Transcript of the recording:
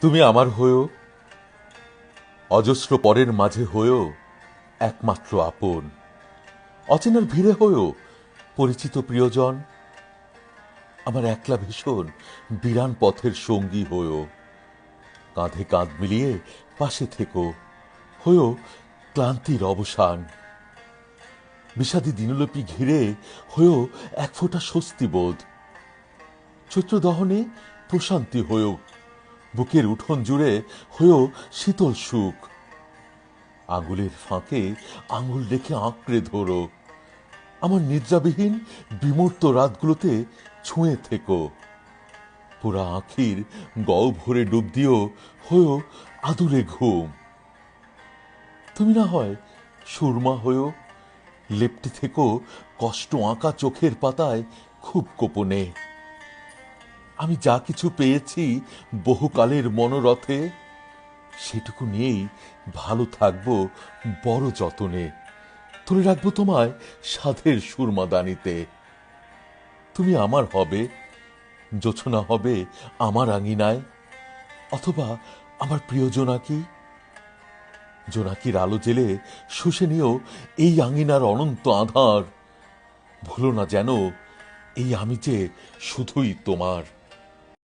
তুমি আমার হয়েও, অজস্র পরের মাঝে হয়েও একমাত্র আপন। অচেনার ভিড়ে হয়েও পরিচিত প্রিয়জন, আমার একলা ভীষণ বিরান পথের সঙ্গী হয়েও। কাঁধে কাঁধ মিলিয়ে পাশে থেকো, হয়েও ক্লান্তির অবসান। বিষাদী দিনলোপী ঘিরে হয়েও এক ফোঁটা স্বস্তি বোধ। চৈত্র দহনে প্রশান্তি হয়েও বুকের উঠোন জুড়ে হয়েও শীতল সুখ। আঙুলের ফাঁকে আঙুল রেখে আঁকড়ে ধরো। আমার নিদ্রাবিহীন, বিমূর্ত রাতগুলোতে ছুঁয়ে থেকো। পুরা আখির গও ভরে ডুব দিও, হয়েও আদুরে ঘুম। তুমি না হয় সুরমা হয়েও লেপটে থেকো কষ্ট আঁকা চোখের পাতায় খুব গোপনে। আমি যা কিছু পেয়েছি বহুকালের মনোরথে, সেটুকু নিয়েই ভালো থাকব বড় যতনে। তুলে রাখব তোমায় সাধের সুরমাদানিতে তুমি আমার হবে, জোছনা হবে আমার আঙিনায়, অথবা আমার প্রিয় জোনাকি। জোনাকির আলো জেলে শুষে এই আঙিনার অনন্ত আধার। ভুলো না যেন এই আমি যে শুধুই তোমার।